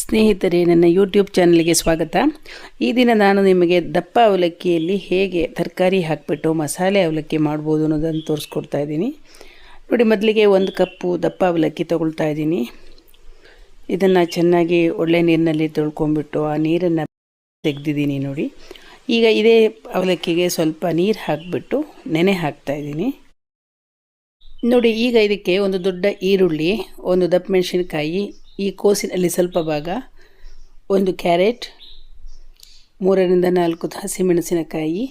ಸ್ನೇಹಿತರೆ, ನನ್ನ ಯೂಟ್ಯೂಬ್ ಚಾನಲ್ಗೆ ಸ್ವಾಗತ. ಈ ದಿನ ನಾನು ನಿಮಗೆ ದಪ್ಪ ಅವಲಕ್ಕಿಯಲ್ಲಿ ಹೇಗೆ ತರಕಾರಿ ಹಾಕಿಬಿಟ್ಟು ಮಸಾಲೆ ಅವಲಕ್ಕಿ ಮಾಡ್ಬೋದು ಅನ್ನೋದನ್ನು ತೋರಿಸ್ಕೊಡ್ತಾ ಇದ್ದೀನಿ. ನೋಡಿ, ಮೊದಲಿಗೆ ಒಂದು ಕಪ್ಪು ದಪ್ಪ ಅವಲಕ್ಕಿ ತೊಗೊಳ್ತಾ ಇದ್ದೀನಿ. ಇದನ್ನು ಚೆನ್ನಾಗಿ ಒಳ್ಳೆ ನೀರಿನಲ್ಲಿ ತೊಳ್ಕೊಂಬಿಟ್ಟು ಆ ನೀರನ್ನು ತೆಗೆದಿದ್ದೀನಿ ನೋಡಿ. ಈಗ ಇದೇ ಅವಲಕ್ಕಿಗೆ ಸ್ವಲ್ಪ ನೀರು ಹಾಕಿಬಿಟ್ಟು ನೆನೆ ಹಾಕ್ತಾ ಇದ್ದೀನಿ. ನೋಡಿ, ಈಗ ಇದಕ್ಕೆ ಒಂದು ದೊಡ್ಡ ಈರುಳ್ಳಿ, ಒಂದು ದಪ್ಪ ಮೆಣಸಿನಕಾಯಿ ಈ ಕೋಸಿನಲ್ಲಿ ಸ್ವಲ್ಪ ಭಾಗ, ಒಂದು ಕ್ಯಾರೆಟ್, ಮೂರರಿಂದ ನಾಲ್ಕು ಹಸಿಮೆಣಸಿನಕಾಯಿ,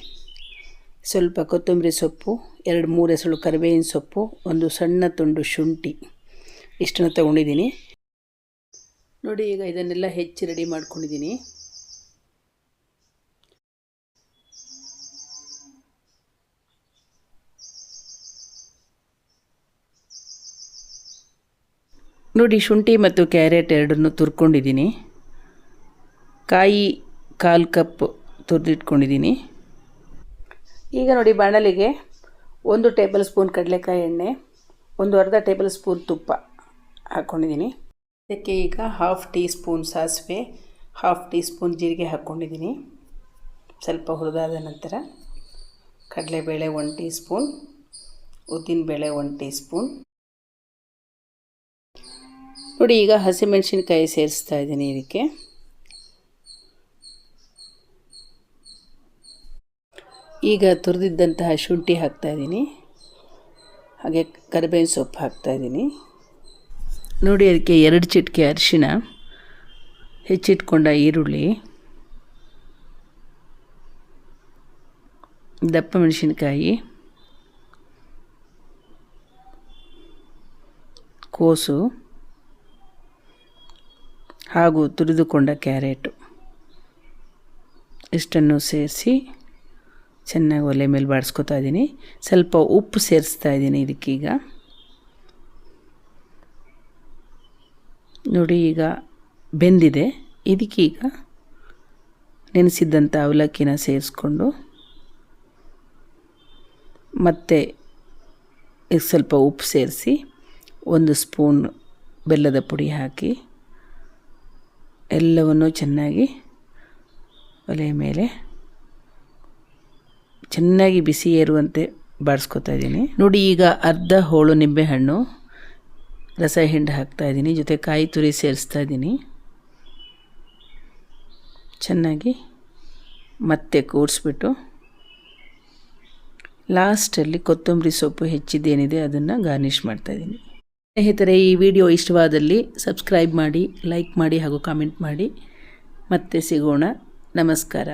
ಸ್ವಲ್ಪ ಕೊತ್ತಂಬರಿ ಸೊಪ್ಪು, ಎರಡು ಮೂರು ಎಸಳು ಕರಿಬೇವಿನ ಸೊಪ್ಪು, ಒಂದು ಸಣ್ಣ ತುಂಡು ಶುಂಠಿ. ಇಷ್ಟನ್ನು ತಗೊಂಡಿದ್ದೀನಿ. ನೋಡಿ, ಈಗ ಇದನ್ನೆಲ್ಲ ಹೆಚ್ಚಿ ರೆಡಿ ಮಾಡ್ಕೊಂಡಿದ್ದೀನಿ. ನೋಡಿ, ಶುಂಠಿ ಮತ್ತು ಕ್ಯಾರೆಟ್ ಎರಡನ್ನು ತುರ್ಕೊಂಡಿದ್ದೀನಿ. ಕಾಯಿ ಕಾಲು ಕಪ್ ತುರಿದಿಟ್ಕೊಂಡಿದ್ದೀನಿ. ಈಗ ನೋಡಿ, ಬಾಣಲಿಗೆ ಒಂದು ಟೇಬಲ್ ಸ್ಪೂನ್ ಕಡಲೆಕಾಯಿ ಎಣ್ಣೆ, ಒಂದು ಅರ್ಧ ಟೇಬಲ್ ಸ್ಪೂನ್ ತುಪ್ಪ ಹಾಕ್ಕೊಂಡಿದ್ದೀನಿ ಇದಕ್ಕೆ ಈಗ ಹಾಫ್ ಟೀ ಸ್ಪೂನ್ ಸಾಸಿವೆ ಹಾಫ್ ಟೀ ಸ್ಪೂನ್ ಜೀರಿಗೆ ಹಾಕ್ಕೊಂಡಿದ್ದೀನಿ ಸ್ವಲ್ಪ ಹುರಿದಾದ ನಂತರ ಕಡಲೆಬೇಳೆ ಒನ್ ಟೀ ಸ್ಪೂನ್ ಉದ್ದಿನಬೇಳೆ ಒನ್ ಟೀ ಸ್ಪೂನ್ ನೋಡಿ, ಈಗ ಹಸಿಮೆಣಸಿನ್ಕಾಯಿ ಸೇರಿಸ್ತಾ ಇದ್ದೀನಿ ಇದಕ್ಕೆ. ಈಗ ತುರಿದಿದ್ದಂತಹ ಶುಂಠಿ ಹಾಕ್ತಾಯಿದ್ದೀನಿ ಹಾಗೆ ಕರಿಬೇವಿನ ಸೊಪ್ಪು ಹಾಕ್ತಾಯಿದ್ದೀನಿ ನೋಡಿ, ಅದಕ್ಕೆ ಎರಡು ಚಿಟಿಕೆ ಅರಿಶಿನ ಹೆಚ್ಚಿಟ್ಕೊಂಡ ಈರುಳ್ಳಿ, ದಪ್ಪ ಮೆಣಸಿನ್ಕಾಯಿ, ಕೋಸು ಹಾಗೂ ತುರಿದುಕೊಂಡ ಕ್ಯಾರೆಟು. ಇಷ್ಟನ್ನು ಸೇರಿಸಿ ಚೆನ್ನಾಗಿ ಒಲೆ ಮೇಲೆ ಬಾಡಿಸ್ಕೊತಾ ಇದ್ದೀನಿ. ಸ್ವಲ್ಪ ಉಪ್ಪು ಸೇರಿಸ್ತಾ ಇದ್ದೀನಿ ಇದಕ್ಕೀಗ. ನೋಡಿ, ಈಗ ಬೆಂದಿದೆ. ಇದಕ್ಕೀಗ ನೆನೆಸಿದ್ದಂಥ ಅವಲಕ್ಕಿನ ಸೇರಿಸ್ಕೊಂಡು ಮತ್ತೆ ಸ್ವಲ್ಪ ಉಪ್ಪು ಸೇರಿಸಿ ಒಂದು ಸ್ಪೂನ್ ಬೆಲ್ಲದ ಪುಡಿ ಹಾಕಿ ಎಲ್ಲವನ್ನು ಚೆನ್ನಾಗಿ ಒಲೆಯ ಮೇಲೆ ಚೆನ್ನಾಗಿ ಬಿಸಿ ಏರುವಂತೆ ಬಾಡಿಸ್ಕೊತಾ ಇದ್ದೀನಿ. ನೋಡಿ, ಈಗ ಅರ್ಧ ಹೋಳು ನಿಂಬೆಹಣ್ಣು ರಸ ಹಿಂಡು ಹಾಕ್ತಾ ಇದ್ದೀನಿ. ಜೊತೆ ಕಾಯಿ ತುರಿ ಸೇರಿಸ್ತಾ ಇದ್ದೀನಿ. ಚೆನ್ನಾಗಿ ಮತ್ತೆ ಕೂಡಿಸ್ಬಿಟ್ಟು ಲಾಸ್ಟಲ್ಲಿ ಕೊತ್ತಂಬರಿ ಸೊಪ್ಪು ಹೆಚ್ಚಿದ್ದೇನಿದೆ ಅದನ್ನು ಗಾರ್ನಿಷ್ ಮಾಡ್ತಾಯಿದ್ದೀನಿ ಸ್ನೇಹಿತರೆ ಈ ವಿಡಿಯೋ ಇಷ್ಟವಾದಲ್ಲಿ ಸಬ್ಸ್ಕ್ರೈಬ್ ಮಾಡಿ ಲೈಕ್ ಮಾಡಿ ಹಾಗೂ ಕಾಮೆಂಟ್ ಮಾಡಿ. ಮತ್ತೆ ಸಿಗೋಣ. ನಮಸ್ಕಾರ.